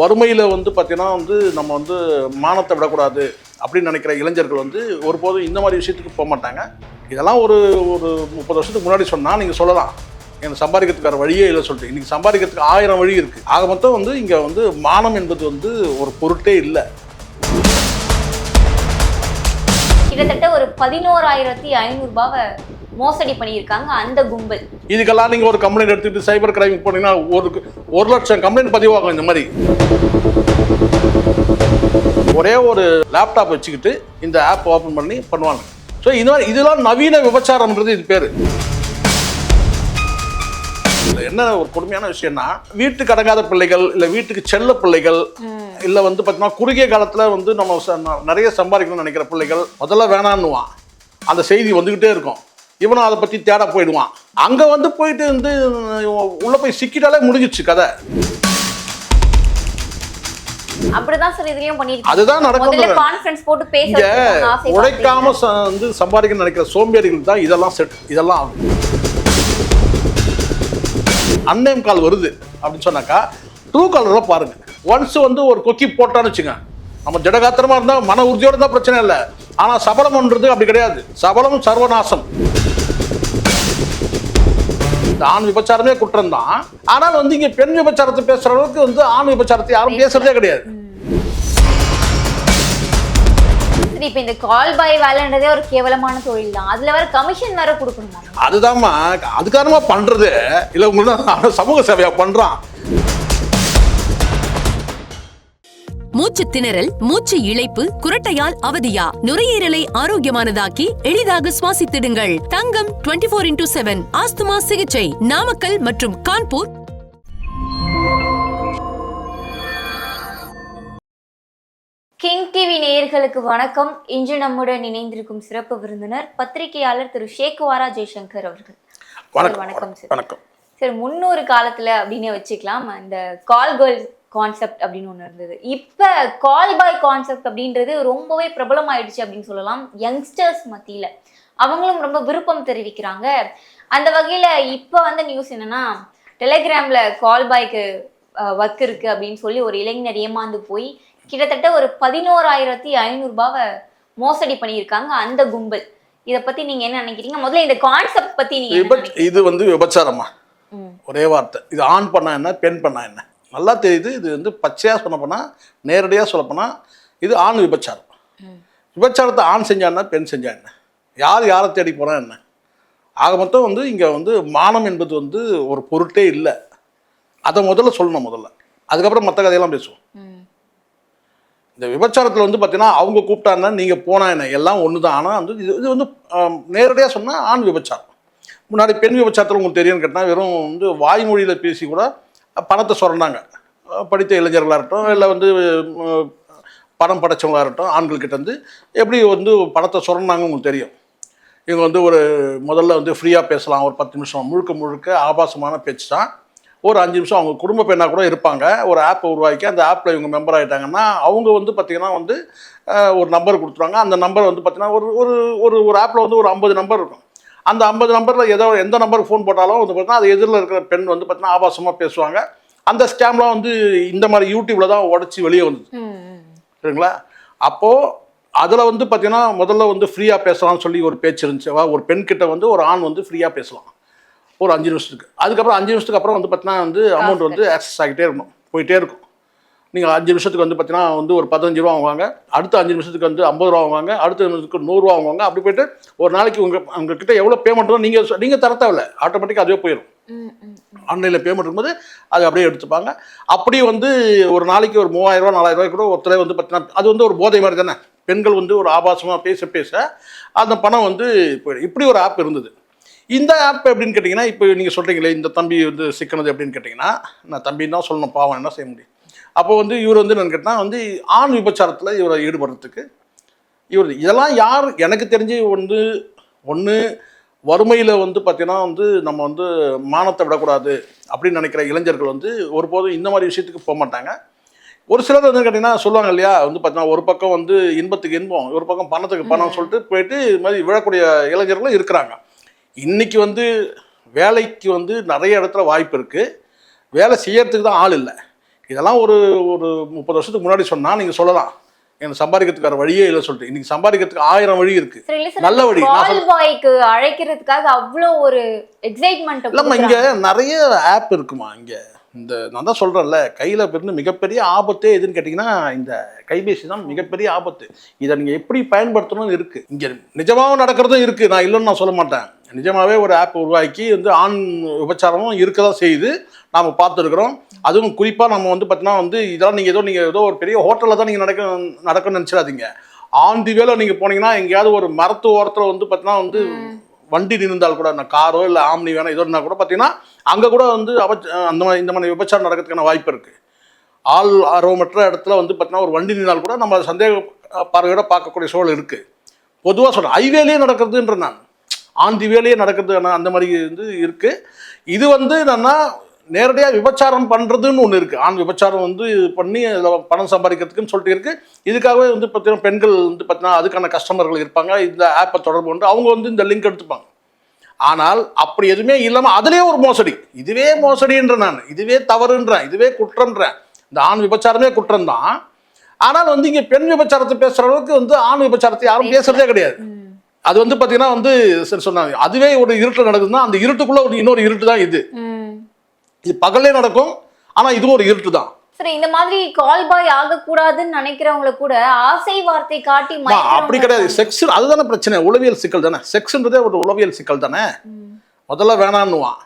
வறுமையில் வந்து பார்த்தீங்கன்னா வந்து நம்ம வந்து மானத்தை விடக்கூடாது அப்படின்னு நினைக்கிற இளைஞர்கள் வந்து ஒருபோதும் இந்த மாதிரி விஷயத்துக்கு போக மாட்டாங்க. இதெல்லாம் ஒரு ஒரு முப்பது வருஷத்துக்கு முன்னாடி சொன்னால் நீங்கள் சொல்லலாம். எனக்கு சம்பாதிக்கிறதுக்கு வேறு வழியே இல்லை சொல்லிட்டு. இன்றைக்கி சம்பாதிக்கிறதுக்கு ஆயிரம் வழி இருக்குது ஆக மொத்தம் வந்து இங்கே வந்து மானம் என்பது வந்து ஒரு பொருட்டே இல்லை. கிட்டத்தட்ட ஒரு பதினோராயிரத்தி ஐநூறுரூபாவை மோசடி பண்ணியிருக்காங்க அந்த கும்பல். இதுக்கெல்லாம் நீங்கள் ஒரு கம்ப்ளைண்ட் எடுத்துக்கிட்டு சைபர் கிரைம் போனீங்கன்னா ஒரு ஒரு லட்சம் கம்ப்ளைண்ட் பதிவாகும் இந்த மாதிரி. ஒரே ஒரு லேப்டாப் வச்சுக்கிட்டு இந்த ஆப் ஓப்பன் பண்ணி பண்ணுவாங்க. ஸோ மாதிரி இதெல்லாம் நவீன விபச்சாரம்ன்றது இது பேர். என்ன ஒரு கொடுமையான விஷயம்னா வீட்டுக்கு அடங்காத பிள்ளைகள் இல்லை வீட்டுக்கு செல்ல பிள்ளைகள் இல்லை வந்து பார்த்தீங்கன்னா குறுகிய காலத்தில் வந்து நம்ம நிறைய சம்பாதிக்கணும்னு நினைக்கிற பிள்ளைகள் முதல்ல வேணான்னுவான். அந்த செய்தி வந்துக்கிட்டே இருக்கும். இவனும் அதை பற்றி தேட போயிடுவான். அங்கே வந்து போயிட்டு வந்து உள்ளே போய் சிக்கிட்டாலே முடிஞ்சிச்சு கதை. அப்படிதான் சார் இதுலயும் பண்ணிருக்காங்க. அதுதான் நடக்கும் கான்ஃபரன்ஸ் போட்டு பேச உழைக்காம வந்து சம்பாதிக்கணும்னு நினைக்கிற சோம்பேறிகள் தான் இதெல்லாம் செட் இதெல்லாம். அன்னேம் கால் வருது அப்படின்னு சொன்னாக்கா ட்ரூ காலரை பாருங்க. ஒன்ஸ் வந்து ஒரு கொக்கி போட்டான்னு வச்சுங்க நம்ம ஜடகாத்திரமா இருந்தா மன உறுதியோட இருந்தா பிரச்சனை இல்லை. ஆனா சபலம்ன்றது அப்படி கிடையாது. சபலம் சர்வநாசம். ஆண் விபச்சாரமே குற்றம் தான் ஆனால் வந்து இங்க பெண் விபச்சாரத்தை பேசுற அளவுக்கு வந்து ஆண் விபச்சாரத்தை யாரும் பேசுறதே கிடையாது. சரி இப்ப இந்த கால் பாய் வேலைன்றதே ஒரு கேவலமான தொழில் தான் அதுல வேற கமிஷன் வேற கொடுக்கணுமா? அதுதாம்மா அதுக்காரமா பண்றது? இல்ல உங்களுக்கு சமூக சேவையா பண்றான்? மூச்சு திணறல் மூச்சு இழைப்பு குரட்டையால் அவதியா? நுரையீரலை ஆரோக்கியமானதாக்கி எளிதாக சுவாசித்திடுங்கள். Thangam 24 four into seven asthma சிகிச்சை. நாமக்கல் மற்றும் கான்பூர். கிங் டிவி நேயர்களுக்கு வணக்கம். இன்று நம்முடன் இணைந்திருக்கும் சிறப்பு விருந்தினர் பத்திரிகையாளர் திரு ஷேக்வாரா ஜெய்சங்கர் அவர்கள். வணக்கம். வணக்கம் சார். முன்னொரு காலத்துல அப்படின்னு வச்சுக்கலாம். இந்த கால் கான்செப்ட் அப்படின்னு ஒன்று இருந்தது. இப்போ கால் பாய் கான்செப்ட் அப்படின்றது ரொம்பவே பிரபலமாயிடுச்சு அப்படின்னு சொல்லலாம். யங்ஸ்டர்ஸ் மத்தியில. அவங்களும் ரொம்ப விருப்பம் தெரிவிக்கிறாங்க. அந்த வகையில இப்போ வந்த நியூஸ் என்னன்னா டெலிகிராம்ல கால் பாய்க்கு ஒர்க் இருக்கு அப்படின்னு சொல்லி ஒரு இளைஞர் ஏமாந்து போய் கிட்டத்தட்ட ஒரு பதினோராயிரத்தி ஐநூறு ரூபாவை மோசடி பண்ணியிருக்காங்க அந்த கும்பல். இதை பத்தி நீங்க என்ன நினைக்கிறீங்க? முதல்ல இந்த கான்செப்ட் பத்தி நீங்க என்ன விபச் இது வந்து விபச்சாரமா. ஒரே வார்த்தை. இது ஆண் பண்ணா என்ன பெண் பண்ணா என்ன? நல்லா தெரியுது. இது வந்து பச்சையா சொல்ல போனா நேரடியா சொல்ல போனா இது ஆண் விபச்சாரம். விபச்சாரத்தை ஆண் செஞ்சா என்ன பெண் செஞ்சா என்ன? யார் யாரை தேடி போனா என்ன? ஆக மொத்தம் வந்து இங்க வந்து மானம் என்பது வந்து ஒரு பொருட்டே இல்லை. அதை முதல்ல சொல்லணும் முதல்ல. அதுக்கப்புறம் மற்ற கதையெல்லாம் பேசுவோம். இந்த விபச்சாரத்தில் வந்து பார்த்தீங்கன்னா அவங்க கூப்பிட்டாங்கன்னா நீங்கள் போனா என்ன? எல்லாம் ஒன்று தான் ஆனால் வந்து இது இது வந்து நேரடியாக சொன்னால் ஆண் விபச்சாரம். முன்னாடி பெண் விபச்சாரத்தில் உங்களுக்கு தெரியும்னு கேட்டால் வெறும் வந்து வாய்மொழியில் பேசி கூட பணத்தை சுரண்டாங்க படித்த இளைஞர்களாக இருக்கட்டும் இல்லை வந்து பணம் படைச்சவங்களாக இருக்கட்டும் ஆண்கள்கிட்ட வந்து எப்படி வந்து பணத்தை சுரண்டாங்க உங்களுக்கு தெரியும்? இவங்க வந்து ஒரு முதல்ல வந்து ஃப்ரீயாக பேசலாம் ஒரு பத்து நிமிஷம் முழுக்க முழுக்க ஆபாசமான பேச்சு தான். ஒரு அஞ்சு நிமிஷம் அவங்க குடும்ப பெண்ணாக கூட இருப்பாங்க. ஒரு ஆப்பை உருவாக்கி அந்த ஆப்பில் இவங்க மெம்பர் ஆகிட்டாங்கன்னா அவங்க வந்து பார்த்திங்கன்னா வந்து ஒரு நம்பர் கொடுத்துருவாங்க. அந்த நம்பர் வந்து பார்த்திங்கன்னா ஒரு ஒரு ஒரு ஒரு ஆப்பில் வந்து ஒரு ஐம்பது நம்பர் இருக்கும். அந்த ஐம்பது நம்பரில் ஏதோ எந்த நம்பருக்கு ஃபோன் போட்டாலும் வந்து பார்த்தீங்கன்னா அது எதிரில் இருக்கிற பெண் வந்து பார்த்தீங்கன்னா ஆபாசமாக பேசுவாங்க. அந்த ஸ்கேம்லாம் வந்து இந்த மாதிரி யூடியூப்பில் தான் உடச்சி வெளியே வந்தது. சரிங்களா? அப்போது அதில் வந்து பார்த்தீங்கன்னா முதல்ல வந்து ஃப்ரீயாக பேசலாம்னு சொல்லி ஒரு பேச்சு இருந்துச்சு. ஒரு பெண் கிட்ட வந்து ஒரு ஆண் வந்து ஃப்ரீயாக பேசலாம். ஒரு அஞ்சு நிமிஷத்துக்கு. அதுக்கப்புறம் அஞ்சு நிமிஷத்துக்கு அப்புறம் வந்து பார்த்தீங்கன்னா வந்து அமௌண்ட் வந்து ஆக்சஸ் ஆகிட்டே இருக்கணும். போயிட்டே இருக்கும். நீங்கள் அஞ்சு நிமிஷத்துக்கு வந்து பார்த்தீங்கன்னா வந்து ஒரு பதினஞ்சு ரூபா வாங்குவாங்க. அடுத்த அஞ்சு நிமிஷத்துக்கு வந்து ஐம்பது ரூபா வாங்குவாங்க. அடுத்த நிமிஷத்துக்கு நூறுரூவா வாங்குவாங்க. அப்படி போயிட்டு ஒரு நாளைக்கு உங்கள் உங்ககிட்ட எவ்வளோ பேமெண்ட் நீங்கள் நீங்கள் தர தேவையில்ல. ஆட்டோமேட்டிக்காக அதுவே போயிடும். ஆன்லைனில் பேமெண்ட் இருக்கும்போது அது அப்படியே எடுத்துப்பாங்க. அப்படி வந்து ஒரு நாளைக்கு ஒரு மூவாயிரம் ரூபா நாலாயிரம் ரூபாய் கூட ஒருத்தரே வந்து பார்த்தீங்கன்னா அது வந்து ஒரு போதை மாதிரி தானே? பெண்கள் வந்து ஒரு ஆபாசமாக பேச பேச அந்த பணம் வந்து போயிடும். இப்படி ஒரு ஆப் இருந்தது. இந்த ஆப் எப்படின்னு கேட்டிங்கன்னா இப்போ நீங்கள் சொல்கிறீங்களே இந்த தம்பி வந்து சிக்கனது எப்படின்னு கேட்டிங்கன்னா நான் தம்பின்னு தான் சொல்லணும் பாவம் என்ன செய்ய முடியும்? அப்போ வந்து இவர் வந்து என்னன்னு கேட்டால் வந்து ஆண் விபச்சாரத்தில் இவரை ஈடுபடுறதுக்கு இவர் இதெல்லாம் யார் எனக்கு தெரிஞ்சு வந்து ஒன்று வறுமையில் வந்து பார்த்தீங்கன்னா வந்து நம்ம வந்து மானத்தை விடக்கூடாது அப்படின்னு நினைக்கிற இளைஞர்கள் வந்து ஒருபோதும் இந்த மாதிரி விஷயத்துக்கு போக மாட்டாங்க. ஒரு சிலர் வந்து கேட்டிங்கன்னா சொல்லுவாங்க இல்லையா வந்து பார்த்தீங்கன்னா ஒரு பக்கம் வந்து இன்பத்துக்கு இன்பம் ஒரு பக்கம் பணத்துக்கு பணம் சொல்லிட்டு போயிட்டு இது மாதிரி விழக்கூடிய இளைஞர்களும் இருக்கிறாங்க. இன்னைக்கு வந்து வேலைக்கு வந்து நிறைய இடத்துல வாய்ப்பு இருக்குது வேலை செய்யறதுக்கு தான் ஆள் இல்லை. இதெல்லாம் ஒரு ஒரு முப்பது வருஷத்துக்கு முன்னாடி சொன்னா நீங்க சொல்லலாம். எனக்கு சம்பாதிக்கிறதுக்கு வேற வழியே இல்லை சொல்லிட்டு. இன்னைக்கு சம்பாதிக்கிறதுக்கு ஆயிரம் வழி இருக்கு. நல்ல வழி. பாய்க்கு அழைக்கிறதுக்காக அவ்வளோ ஒரு எக்ஸைட்மெண்ட் இல்லம்மா இங்க நிறைய ஆப் இருக்குமா இங்க? இந்த நான் தான் சொல்றேன்ல கையில இருந்து மிகப்பெரிய ஆபத்தே எதுன்னு கேட்டிங்கன்னா இந்த கைபேசி தான் மிகப்பெரிய ஆபத்து. இதை நீங்க எப்படி பயன்படுத்தணும்னு இருக்கு. இங்க நிஜமாவும் நடக்கிறதும் இருக்கு. நான் இல்லைன்னு நான் சொல்ல மாட்டேன். நிஜமாவே ஒரு ஆப் உருவாக்கி வந்து ஆண் விபச்சாரமும் இருக்க தான் செய்யுது. நாம் பார்த்துருக்குறோம். அதுவும் குறிப்பாக நம்ம வந்து பார்த்தீங்கன்னா வந்து இதெல்லாம் நீங்கள் ஏதோ நீங்கள் ஏதோ ஒரு பெரிய ஹோட்டலில் தான் நீங்கள் நடக்க நடக்கும்னு நினச்சிடாதீங்க. ஆன் தி வேல நீங்கள் போனீங்கன்னா எங்கேயாவது ஒரு மரத்து ஓரத்தில் வந்து பார்த்தீங்கன்னா வந்து வண்டி நின்றால் கூட அந்த காரோ இல்லை ஆம்னி வேணும் ஏதோ இருந்தால் கூட பார்த்தீங்கன்னா அங்கே கூட வந்து அபச்ச அந்த மாதிரி இந்த மாதிரி விபச்சாரம் நடக்கிறதுக்கான வாய்ப்பு இருக்குது ஆள் ஆர்வமற்ற இடத்துல வந்து பார்த்தீங்கன்னா ஒரு வண்டி நின்றால் கூட நம்ம சந்தேக பார்வையோட பார்க்கக்கூடிய சூழல் இருக்குது பொதுவாக சொல்கிறேன் ஹைவேலேயே நடக்கிறதுன்ற நான். ஆன் தி வேலையே நடக்கிறது அந்த மாதிரி வந்து இருக்குது இது வந்து என்னன்னா நேரடியாக விபச்சாரம் பண்ணுறதுன்னு ஒன்று இருக்குது ஆண் விபச்சாரம் வந்து பண்ணி அதில் பணம் சம்பாதிக்கிறதுக்குன்னு சொல்லிட்டு இருக்குது இதுக்காகவே வந்து பார்த்தீங்கன்னா பெண்கள் வந்து பார்த்தீங்கன்னா அதுக்கான கஸ்டமர்கள் இருப்பாங்க. இந்த ஆப்பை தொடர்பு கொண்டு அவங்க வந்து இந்த லிங்க் எடுத்துப்பாங்க. ஆனால் அப்படி எதுவுமே இல்லாமல் அதுலேயே ஒரு மோசடி. இதுவே மோசடின்ற நான். இதுவே தவறுன்றேன். இதுவே குற்றம்ன்றேன். இந்த ஆண் விபச்சாரமே குற்றம் தான் ஆனால் வந்து இங்கே பெண் விபச்சாரத்தை பேசுகிற அளவுக்கு வந்து ஆண் விபச்சாரத்தை யாரும் பேசுறதே கிடையாது. அது வந்து பார்த்தீங்கன்னா வந்து சரி சொன்னாங்க. அதுவே ஒரு இருட்டில் நடக்குதுன்னா அந்த இருட்டுக்குள்ள ஒரு இன்னொரு இருட்டு தான் இது இது பகல்லே நடக்கும் ஆனால் இதுவும் ஒரு இருட்டு தான். சரி இந்த மாதிரி கால் பாய் ஆகக்கூடாதுன்னு நினைக்கிறவங்கள கூட ஆசை வார்த்தை காட்டி அப்படி கிடையாது. செக்ஸ் அதுதானே பிரச்சனை. உளவியல் சிக்கல் தானே. செக்ஸ்ன்றதே ஒரு உளவியல் சிக்கல் தானே. முதல்ல வேணான்னுவான்.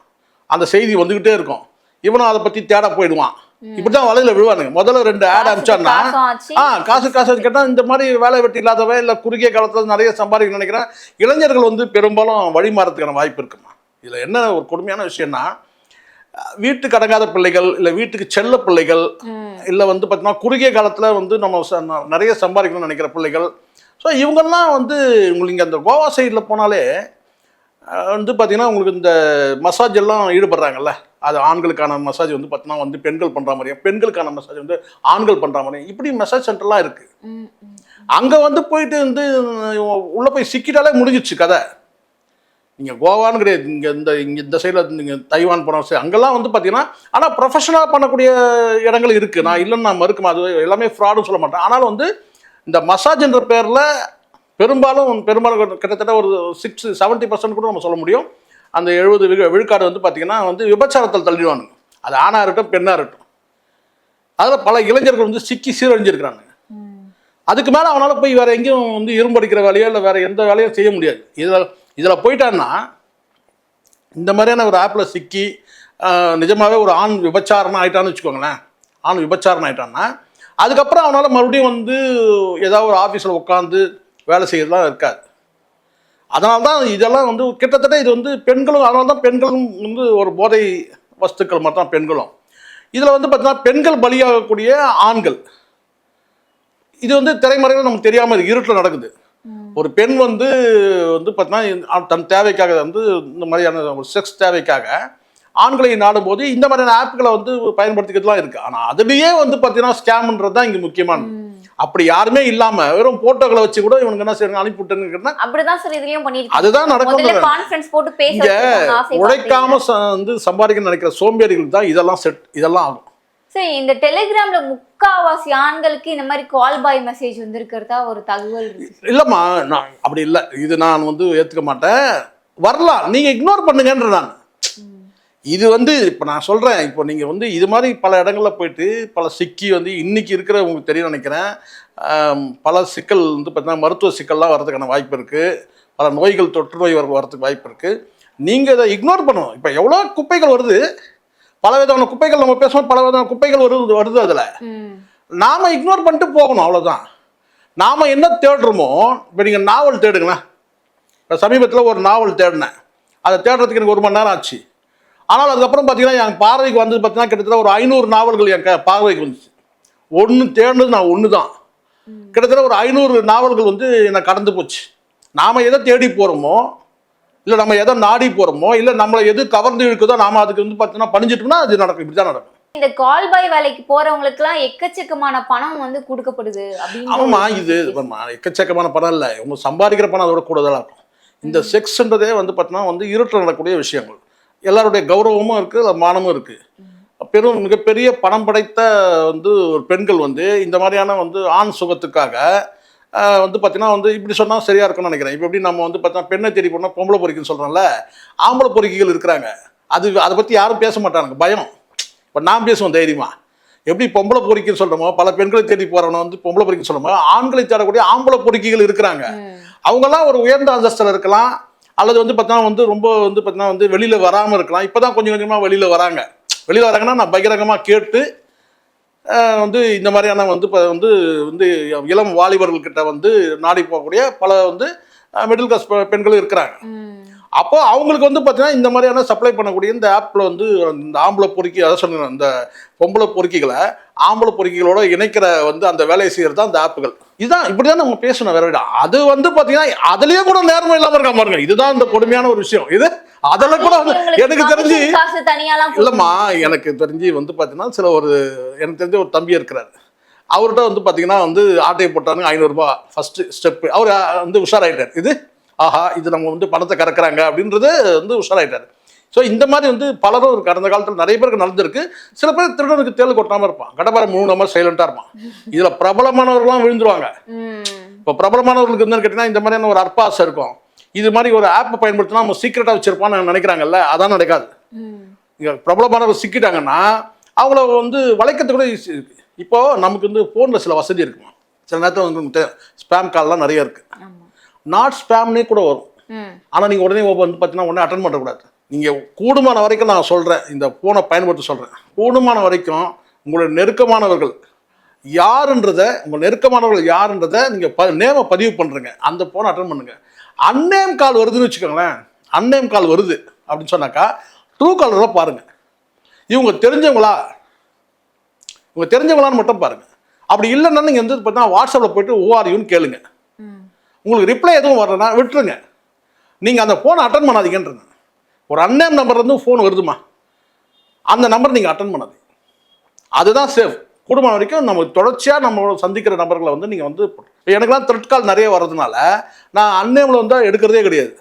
அந்த செய்தி வந்துகிட்டே இருக்கும். இவனும் அதை பத்தி தேட போயிடுவான். இப்படிதான் வலையில விழுவானுங்க. முதல்ல ரெண்டு ஆட் ஆச்சு. ஆ காசு காசு கேட்டா இந்த மாதிரி வேலை வெட்டி இல்லாதவன் இல்ல குறுகிய காலத்துல நிறைய சம்பாதிக்கணும்னு நினைக்கிறேன். இளைஞர்கள் வந்து பெரும்பாலும் வழி மாறதுக்கான வாய்ப்பு இருக்குமா? இதுல என்ன ஒரு கொடுமையான விஷயம்னா வீட்டுக்கு அடங்காத பிள்ளைகள் இல்ல வீட்டுக்கு செல்ல பிள்ளைகள் இல்ல வந்து பார்த்தீங்கன்னா குறுகிய காலத்துல வந்து நம்ம நிறைய சம்பாதிக்கணும்னு நினைக்கிற பிள்ளைகள். ஸோ இவங்கெல்லாம் வந்து உங்களுக்கு இங்க அந்த கோவா சைடில் போனாலே வந்து பார்த்தீங்கன்னா உங்களுக்கு இந்த மசாஜ் எல்லாம் ஈடுபடுறாங்கல்ல. அது ஆண்களுக்கான மசாஜ் வந்து பார்த்தீங்கன்னா வந்து பெண்கள் பண்ணுற மாதிரியும் பெண்களுக்கான மசாஜ் வந்து ஆண்கள் பண்ணுற மாதிரியும் இப்படி மசாஜ் சென்டர்லாம் இருக்குது அங்கே வந்து போயிட்டு வந்து உள்ளே போய் சிக்கிட்டாலே முடிஞ்சிச்சு கதை. நீங்கள் கோவான்னு கிடையாது. இங்கே இந்த இங்கே இந்த சைடில் நீங்கள் தைவான் போன சைடு அங்கெல்லாம் வந்து பார்த்தீங்கன்னா ஆனால் ப்ரொஃபஷனலாக பண்ணக்கூடிய இடங்கள் இருக்குது நான் இல்லைன்னு நான் மறுக்க அது எல்லாமே ஃப்ராடுன்னு சொல்ல மாட்டேன். ஆனாலும் வந்து இந்த மசாஜ் என்ற பேரில் பெரும்பாலும் பெரும்பாலும் கிட்டத்தட்ட ஒரு சிக்ஸ் செவன்ட்டி பர்சன்ட் கூட நம்ம சொல்ல முடியும். அந்த எழுபது விழு விழுக்காடு வந்து பார்த்தீங்கன்னா வந்து விபச்சாரத்தில் தள்ளிடுவானுங்க. அது ஆணாக இருக்கட்டும் பெண்ணாக இருக்கட்டும். அதில் பல இளைஞர்கள் வந்து சிக்கி சீரழிஞ்சிருக்கிறாங்க. அதுக்கு மேலே அவனால் போய் வேற எங்கேயும் வந்து இரும்படிக்கிற வேலையோ இல்லை வேற எந்த வேலையும் செய்ய முடியாது. இதில் இதில் போயிட்டான்னா இந்த மாதிரியான ஒரு ஆப்பில் சிக்கி நிஜமாகவே ஒரு ஆண் விபச்சாரம் ஆயிட்டான்னு வச்சுக்கோங்களேன். ஆண் விபச்சாரம் ஆகிட்டான்னா அதுக்கப்புறம் அவனால் மறுபடியும் வந்து ஏதாவது ஒரு ஆஃபீஸில் உட்காந்து வேலை செய்யறதுலாம் இருக்காது. அதனால தான் இதெல்லாம் வந்து கிட்டத்தட்ட இது வந்து பெண்களும் அதனால தான் பெண்களும் வந்து ஒரு போதை வஸ்துக்கள் மாதிரி தான் பெண்களும். இதில் வந்து பார்த்தீங்கன்னா பெண்கள் பலியாகக்கூடிய ஆண்கள். இது வந்து திரைமறையில் நமக்கு தெரியாமல் இருட்டில் நடக்குது. ஒரு பெண் வந்து வந்து பார்த்தீங்கன்னா தன் தேவைக்காக வந்து இந்த மாதிரியான ஒரு செக்ஸ் தேவைக்காக ஆண்களை நாடும்போது இந்த மாதிரியான ஆப்புகளை வந்து பயன்படுத்திக்கிறதுலாம் இருக்கு. ஆனால் அதுலேயே வந்து பார்த்தீங்கன்னா ஸ்கேம்ன்றது தான் இங்கே முக்கியமானது. அப்படி யாருமே இல்லாமல் வெறும் போட்டோக்களை வச்சு கூட இவனுக்கு என்ன செய்யறாங்க அனுப்பிவிட்டுன்னு அப்படிதான் சார் இதுலயும் அதுதான் நடக்கும் கான்ஃபரன்ஸ் போட்டு பேச உழைக்காம வந்து சம்பாதிக்கணும்னு நினைக்கிற சோம்பேறிகளுக்கு தான் இதெல்லாம் செட் இதெல்லாம் ஆகும். சரி இந்த டெலிகிராம்ல முக்காவாசி ஆண்களுக்கு இந்த மாதிரி கால் பாய் மெசேஜ் வந்திருக்கிறதா ஒரு தகவல் இல்லைம்மா நான் அப்படி இல்லை. இது நான் வந்து ஏற்றுக்க மாட்டேன். வரலாம் நீங்கள் இக்னோர் பண்ணுங்கன்ற நான் இது வந்து இப்போ நான் சொல்கிறேன் இப்போ நீங்கள் வந்து இது மாதிரி பல இடங்களில் போயிட்டு பல சிக்கி வந்து இன்றைக்கி இருக்கிற உங்களுக்கு தெரியும் நினைக்கிறேன். பல சிக்கல் வந்து பார்த்தீங்கன்னா மருத்துவ சிக்கல்லாம் வர்றதுக்கான வாய்ப்பு இருக்குது பல நோய்கள் தொற்று நோய் வர வரதுக்கு வாய்ப்பு இருக்குது நீங்கள் இதை இக்னோர் பண்ணணும். இப்போ எவ்வளோ குப்பைகள் வருது? பல விதமான குப்பைகள் நம்ம பேசுவோம் பல விதமான குப்பைகள் வருது வருது அதில். நாம இக்னோர் பண்ணிட்டு போகணும் அவ்வளவுதான். நாம என்ன தேடுறோமோ இப்போ நீங்கள் நாவல் தேடுங்களேன். இப்போ சமீபத்தில் ஒரு நாவல் தேடினேன். அதை தேடுறதுக்கு எனக்கு ஒரு மணி நேரம் ஆச்சு. ஆனால் அதுக்கப்புறம் பார்த்தீங்கன்னா என் பார்வைக்கு வந்தது பார்த்தீங்கன்னா கிட்டத்தட்ட ஒரு ஐநூறு நாவல்கள் என் க- பார்வைக்கு வந்துச்சு. ஒன்று தேடினது நான் ஒன்று தான் கிட்டத்தட்ட ஒரு ஐநூறு நாவல்கள் வந்து என்னை கடந்து போச்சு. நாம் எதை தேடி போகிறோமோ இல்லை நம்ம எதை நாடி போகிறோமோ இல்லை நம்மளை எது கவர்ந்து இழுக்குதோ நாம அதுக்கு வந்து பார்த்தீங்கன்னா பணிஞ்சிட்டோம்னா அது நடக்கும் இப்படி தான் நடக்கும். இந்த கால் பாய் வேலைக்கு போறவங்களுக்கு எல்லாம் எக்கச்சக்கமான பணம் வந்து கொடுக்கப்படுது அப்படின்னு இது ஆமா, எக்கச்சக்கமான பணம் இல்லை. இவங்க சம்பாதிக்கிற பணம் அதோட கூடுதலாக இருக்கும். இந்த செக்ஸ்ன்றதே வந்து பார்த்தீங்கன்னா வந்து இருட்டில் நடக்கக்கூடிய விஷயங்கள். எல்லாருடைய கௌரவமும் இருக்குது மானமும் இருக்குது பெரும் மிகப்பெரிய பணம் படைத்த வந்து ஒரு பெண்கள் வந்து இந்த மாதிரியான வந்து ஆண் சுகத்துக்காக வந்து பார்த்தீங்கன்னா வந்து இப்படி சொன்னால் சரியாக இருக்கும்னு நினைக்கிறேன். இப்போ எப்படி நம்ம வந்து பார்த்தா பெண்ணை தேடி போனால் பொம்பளை பொறிக்குன்னு சொல்கிறோம்ல ஆம்பளை பொறிக்கைகள் இருக்கிறாங்க. அது அதை பற்றி யாரும் பேச மாட்டாங்க பயம். இப்போ நான் பேசுவேன் தைரியமா. எப்படி பொம்பளை பொறிக்குன்னு சொல்கிறோமோ பல பெண்களை தேடி போகிறவன வந்து பொம்பளை பொறிக்குன்னு சொல்கிறோமோ ஆண்களை தேடக்கூடிய ஆம்பளை பொறிக்கைகள் இருக்கிறாங்க. அவங்கெல்லாம் ஒரு உயர்ந்த அந்தஸ்தில் இருக்கலாம் அல்லது வந்து பார்த்தீங்கன்னா வந்து ரொம்ப வந்து பார்த்தீங்கன்னா வந்து வெளியில் வராமல் இருக்கலாம். இப்போ தான் கொஞ்சம் கொஞ்சமாக வெளியில் வராங்க. வெளியில் வராங்கன்னா நான் பகிரங்கமாக கேட்டு வந்து இந்த மாதிரியான வந்து இப்போ வந்து வந்து இளம் வாலிபர்கள்கிட்ட வந்து நாடி போகக்கூடிய பல வந்து மிடில் கிளாஸ் பெண்களும் இருக்கிறாங்க. அப்போ அவங்களுக்கு வந்து பார்த்தீங்கன்னா இந்த மாதிரியான சப்ளை பண்ணக்கூடிய இந்த ஆப்பில் வந்து இந்த ஆம்பளை பொறுக்கி அதை சொன்னேன் இந்த பொம்பளை பொறுக்கிகளை ஆம்பளை பொறுக்கிகளோட இணைக்கிற வந்து அந்த வேலையை செய்கிறது தான் அந்த ஆப்புகள் இதுதான் இப்படி தான் நம்ம பேசணும் வேற வழி. அது வந்து பார்த்தீங்கன்னா அதுலேயே கூட நேர்மை இல்லாமல் இருக்க பாருங்க. இதுதான் இந்த கொடுமையான ஒரு விஷயம். இது அதில் கூட எனக்கு தெரிஞ்சு இல்லைம்மா எனக்கு தெரிஞ்சு வந்து பார்த்தீங்கன்னா சில ஒரு எனக்கு தெரிஞ்ச ஒரு தம்பி இருக்கிறார். அவர்கிட்ட வந்து பார்த்தீங்கன்னா வந்து ஆட்டையை போட்டாருங்க ஐநூறுரூபா ஃபஸ்ட்டு ஸ்டெப்பு அவர் வந்து உஷாராயிட்டார். இது ஆஹா இது நம்ம வந்து பணத்தை கறக்குறாங்க அப்படின்றது வந்து உஷாராயிட்டார். ஸோ இந்த மாதிரி வந்து பலரும் இருக்கு. கடந்த காலத்தில் நிறைய பேருக்கு நடந்திருக்கு. சில பேர் திருடனுக்கு தேள் கொட்டாமல் இருப்பான். கடப்பாரை மூணு நம்ம சைலண்டாக இருப்பான். இதில் பிரபலமானவர்கள்லாம் விழுந்துருவாங்க. இப்போ பிரபலமானவர்களுக்கு என்னன்னு கேட்டிங்கன்னா இந்த மாதிரியான ஒரு அற்பாசை இருக்கும். இது மாதிரி ஒரு ஆப்பை பயன்படுத்தினா நம்ம சீக்கிரட்டாக வச்சிருப்பான்னு நினைக்கிறாங்கல்ல அதான் நடக்காது. இங்கே பிரபலமானவர் சிக்கிட்டாங்கன்னா அவங்கள வந்து வளைக்கிறது கூட easy இருக்கு. இப்போ நமக்கு வந்து ஃபோனில் சில வசதி இருக்குமா? சில நேரத்தில் வந்து ஸ்பேம் கால்லாம் நிறைய இருக்கு. ஆமா. நாட் ஸ்பேம்னே கூட வரும். ஆனால் நீங்கள் உடனே வந்து பார்த்தீங்கன்னா உடனே அட்டன் பண்ணக்கூடாது. நீங்கள் கூடுமான வரைக்கும் நான் சொல்கிறேன் இந்த ஃபோனை பயன்படுத்த சொல்கிறேன் கூடுமான வரைக்கும் உங்களுடைய நெருக்கமானவர்கள் யாருன்றதை உங்கள் நெருக்கமானவர்கள் யாருன்றதை நீங்கள் ப நேமை பதிவு பண்ணுறங்க அந்த ஃபோனை அட்டன் பண்ணுங்க. அன்னேம் கால் வருதுன்னு வச்சுக்கோங்களேன். அன்னேம் கால் வருது அப்படின்னு சொன்னாக்கா ட்ரூ காலரை பாருங்கள் இவங்க தெரிஞ்சவங்களா? இவங்க தெரிஞ்சவங்களான்னு மட்டும் பாருங்கள் அப்படி இல்லைன்னா நீங்கள் வந்து பார்த்தீங்கன்னா வாட்ஸ்அப்பில் போயிட்டு ஓஆர்யூன்னு கேளுங்க. ம். உங்களுக்கு ரிப்ளை எதுவும் வரலன்னா விட்டுருங்க. நீங்கள் அந்த ஃபோனை அட்டன் பண்ணாதீங்கன்றங்க ஒரு அன்னேம் நம்பர்லேருந்து ஃபோன் வருதுமா? அந்த நம்பர் நீங்கள் அட்டன் பண்ணாது அதுதான் சேஃப் குடும்பம் வரைக்கும் நம்ம தொடர்ச்சியாக நம்ம சந்திக்கிற நபர்களை வந்து நீங்கள் வந்து எனக்குலாம் த்ரெட் கால் நிறைய வர்றதுனால நான் அன்னேமில் வந்து எடுக்கிறதே கிடையாது.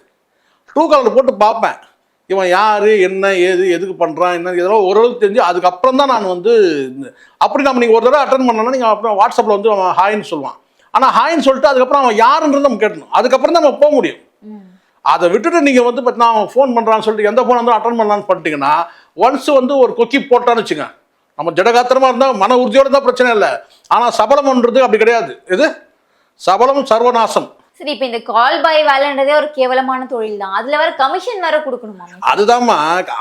ட்ரூ காலர் போட்டு பார்ப்பேன். இவன் யார் என்ன ஏது எதுக்கு பண்ணுறான் என்ன இதெல்லாம் ஓரளவுக்கு தெரிஞ்சு அதுக்கப்புறம் தான் நான் வந்து இந்த- அப்படி நம்ம நீங்கள் ஒரு தடவை அட்டன் பண்ணோன்னா நீங்கள் அப்புறம் வாட்ஸ்அப்பில் வந்து அவன் ஹாய்ன்னு சொல்லுவான். ஆனால் ஹாய்ன்னு சொல்லிட்டு அதுக்கப்புறம் அவன் யாருன்றது நம்ம கேட்டணும் அதுக்கப்புறம் தான் நம்ம போக முடியும். அதை விட்டுட்டு நீங்கள் வந்து பார்த்தீங்கன்னா அவன் ஃபோன் பண்ணுறான்னு சொல்லிட்டு எந்த ஃபோன் வந்து அட்டன் பண்ணலான்னு பண்ணிட்டீங்கன்னா ஒன்ஸ் வந்து ஒரு கொக்கி போட்டான்னு வச்சுங்க நம்ம ஜடகாத்திரமா இருந்தால் மன உறுதியோட இருந்தால் பிரச்சனை இல்லை. ஆனால் சபலம்ன்றது அப்படி கிடையாது. இது சபலம் சர்வநாசம். சரி இப்போ இந்த கால் பாய் வேலைன்றதே ஒரு கேவலமான தொழில் தான் அதுல வேற கமிஷன் வேற கொடுக்கணுமா? அதுதாம்மா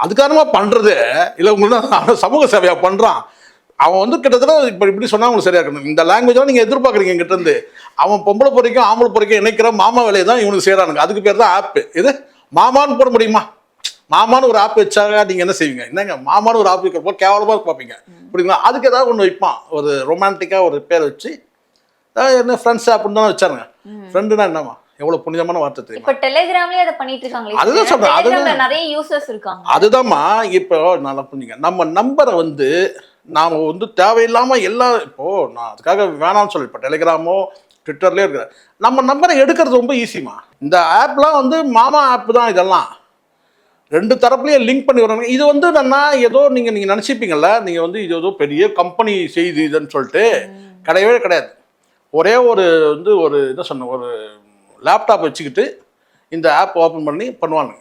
அதுக்காரமா பண்றது? இல்லை உங்களுக்கு சமூக சேவையா பண்றான்? அவன் வந்து கிட்டத்தட்ட இப்போ இப்படி சொன்னா உங்களுக்கு சரியா இருக்கணும். இந்த லாங்குவேஜ்லாம் நீங்க எதிர்பார்க்குறீங்க என்கிட்ட இருந்து. அவன் பொம்பளை பொறிக்கும் ஆம்பளை பொறிக்கும் இணைக்கிற மாமா வேலையை தான் இவனுக்கு செய்கிறானுங்க அதுக்கு பேர் தான் ஆப்பு இது மாமான்னு போட முடியுமா? மாமான்னு ஒரு ஆப் வச்சாங்க நீங்க என்ன செய்வீங்க? என்னங்க? மாமான்னு ஒரு ஆப் வைக்கிறப்போ கேவலமா பார்ப்பீங்க. புரியுங்களா அதுக்கு ஏதாவது ஒன்று வைப்பான். ஒரு ரொமான்டிக்கா ஒரு பேர் வச்சு. என்ன ஃப்ரெண்ட்ஸ் அப்படின்னு தான் வச்சாருங்க ஃப்ரெண்டுனா என்னம்மா? எவ்வளோ புனிதமான வார்த்தை தெரியுமா? இப்ப டெலிகிராம்லயே அதை பண்ணிட்டு இருக்காங்களே அதுதான் சொல்றேன், டெலிகிராம்ல அதுதான். நிறைய யூசர்ஸ் இருக்காங்க. அதுதாம்மா. இப்போ நல்லா புரிஞ்சுங்க. நம்ம நம்பரை வந்து நாம் வந்து தேவையில்லாமல் எல்லா இப்போது நான் அதுக்காக வேணாம்னு சொல்லி இப்போ டெலிகிராமோ ட்விட்டர்லேயே இருக்கிற நம்ம நம்பரை எடுக்கிறது ரொம்ப ஈஸிமா இந்த ஆப்லாம் வந்து மாமா ஆப் தான் இதெல்லாம். ரெண்டு தரப்புலையும் லிங்க் பண்ணி வராங்க இது வந்து என்னன்னா ஏதோ நீங்கள் நீங்கள் நினச்சிப்பீங்கல்ல நீங்கள் வந்து இது ஏதோ பெரிய கம்பெனி செய்து இதுன்னு சொல்லிட்டு கிடையவே கிடையாது. ஒரே ஒரு வந்து ஒரு என்ன சொன்ன ஒரு லேப்டாப் வச்சுக்கிட்டு இந்த ஆப் ஓப்பன் பண்ணி பண்ணுவாங்க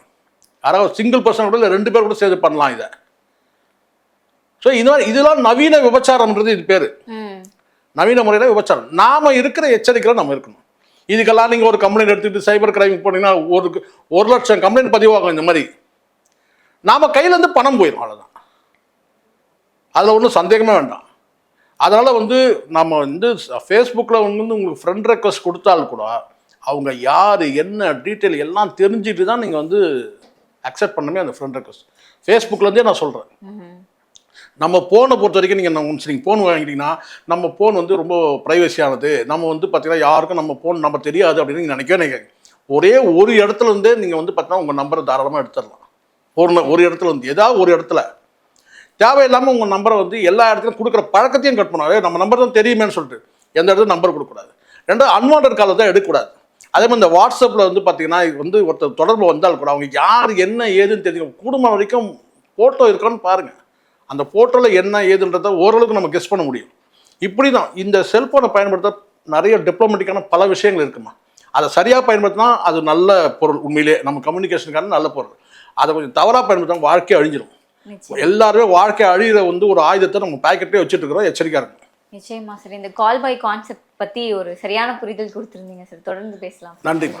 யாராவது சிங்கிள் பர்சன் கூட இல்லை ரெண்டு பேர் கூட சேர்த்து பண்ணலாம் இதை. ஸோ இது மாதிரி இதெல்லாம் நவீன விபச்சாரம்ன்றது இது பேர். நவீன முறையில் விபச்சாரம். நாம இருக்கிற எச்சரிக்கையில் நம்ம இருக்கணும். இதுக்கெல்லாம் நீங்கள் ஒரு கம்ப்ளைண்ட் எடுத்துக்கிட்டு சைபர் கிரைம் போனீங்கன்னா ஒரு ஒரு லட்சம் கம்ப்ளைண்ட் பதிவாகும் இந்த மாதிரி. நாம கையிலேருந்து பணம் போயிடும் அவ்வளோதான் அதில் ஒன்றும் சந்தேகமே வேண்டாம். அதனால் வந்து நம்ம வந்து ஃபேஸ்புக்கில் வந்து உங்களுக்கு ஃப்ரெண்ட் ரெக்வஸ்ட் கொடுத்தால் கூட அவங்க யார் என்ன டீட்டெயில் எல்லாம் தெரிஞ்சுட்டு தான் நீங்கள் வந்து அக்செப்ட் பண்ணவே அந்த ஃப்ரெண்ட் ரெக்வஸ்ட் ஃபேஸ்புக்லேருந்தே நான் சொல்கிறேன். நம்ம ஃபோனை பொறுத்த வரைக்கும் நீங்கள் நம்ம நீங்கள் ஃபோன் வாங்கிட்டீங்கன்னா நம்ம ஃபோன் வந்து ரொம்ப ப்ரைவசியானது நம்ம வந்து பார்த்தீங்கன்னா யாருக்கும் நம்ம ஃபோன் நம்ம தெரியாது அப்படின்னு நீங்கள் நினைக்கவே நினைக்காங்க ஒரே ஒரு இடத்துல இருந்தே நீங்கள் வந்து பார்த்தீங்கன்னா உங்கள் நம்பரை தாராளமாக எடுத்துடலாம். ஒரு ஒரு இடத்துல வந்து ஏதாவது ஒரு இடத்துல. தேவையில்லாமல் உங்கள் நம்பரை வந்து எல்லா இடத்துலையும் கொடுக்குற பழக்கத்தையும் கட் பண்ணாலே நம்ம நம்பர் தான் தெரியுமேன்னு சொல்லிட்டு எந்த இடத்துல நம்பர் கொடுக்கக்கூடாது. ரெண்டாவது அன்வான்ட் காலை தான் எடுக்கக்கூடாது. அதே மாதிரி இந்த வாட்ஸ்அப்பில் வந்து பார்த்தீங்கன்னா இது வந்து ஒருத்தர் தொடர்பு வந்தால் கூட அவங்க யார் என்ன ஏதுன்னு தெரியும் குடும்பம் வரைக்கும் ஃபோட்டோ இருக்கான்னு பாருங்கள் அந்த போர்ட்டலில் என்ன ஏதுன்றதை ஓரளவுக்கு நம்ம கெஸ் பண்ண முடியும். இப்படி தான் இந்த செல்ஃபோனை பயன்படுத்த நிறைய டிப்ளமெட்டிக்கான பல விஷயங்கள் இருக்குமா. அதை சரியாக பயன்படுத்தினா அது நல்ல பொருள். உண்மையிலே நம்ம கம்யூனிகேஷனுக்கான நல்ல பொருள். அதை கொஞ்சம் தவறாக பயன்படுத்தினா வாழ்க்கை நிச்சயம். எல்லாருமே வாழ்க்கை அழியிற வந்து ஒரு ஆயுதத்தை நம்ம பேக்கெட்டே வச்சுட்டு இருக்கிறோம். எச்சரிக்கையாக இருக்கும் நிச்சயமா சார் இந்த கால் பை கான்செப்ட் பத்தி ஒரு சரியான புரிதல் கொடுத்திருந்தீங்க சார் தொடர்ந்து பேசலாம். நன்றிங்க